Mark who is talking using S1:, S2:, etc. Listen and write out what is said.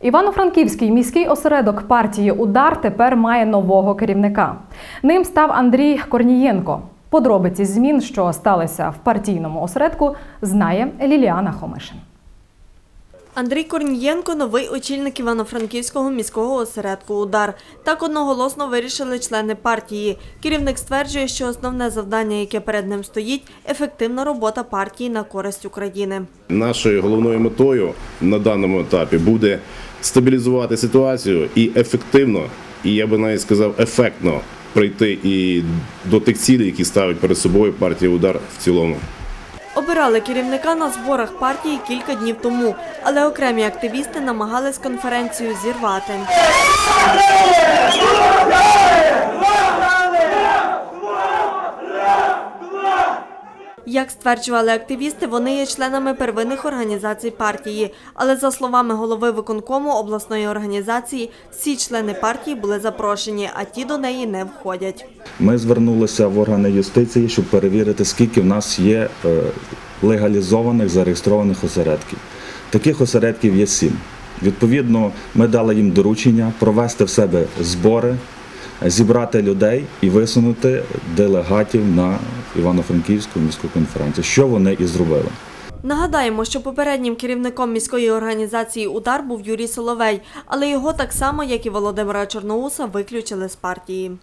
S1: Івано-Франківський міський осередок партії Удар тепер має нового керівника. Ним став Андрій Корнієнко. Подробиці змін, що сталися в партійному осередку, знає Ліліана Хомишин.
S2: Андрій Корнієнко – новий очільник Івано-Франківського міського осередку «Удар». Так одноголосно вирішили члени партії. Керівник стверджує, що основне завдання, яке перед ним стоїть – ефективна робота партії на користь України.
S3: Нашою головною метою на даному етапі буде стабілізувати ситуацію і ефективно, і я би навіть сказав, ефектно прийти і до тих цілей, які ставить перед собою партія удар в цілому.
S2: Обирали керівника на зборах партії кілька днів тому, але окремі активісти намагались конференцію зірвати. Як стверджували активісти, вони є членами первинних організацій партії. Але за словами голови виконкому обласної організації, всі члени партії були запрошені, а ті до неї не входять.
S4: Ми звернулися в органи юстиції, щоб перевірити, скільки в нас є е, легалізованих зареєстрованих осередків. Таких осередків є сім. Відповідно, ми дали їм доручення провести в себе збори, зібрати людей і висунути делегатів на Івано-Франківську міську конференцію, що вони і зробили.
S2: Нагадаємо, що попереднім керівником міської організації Удар був Юрій Соловей, але його так само, як і Володимира Чорноуса, виключили з партії.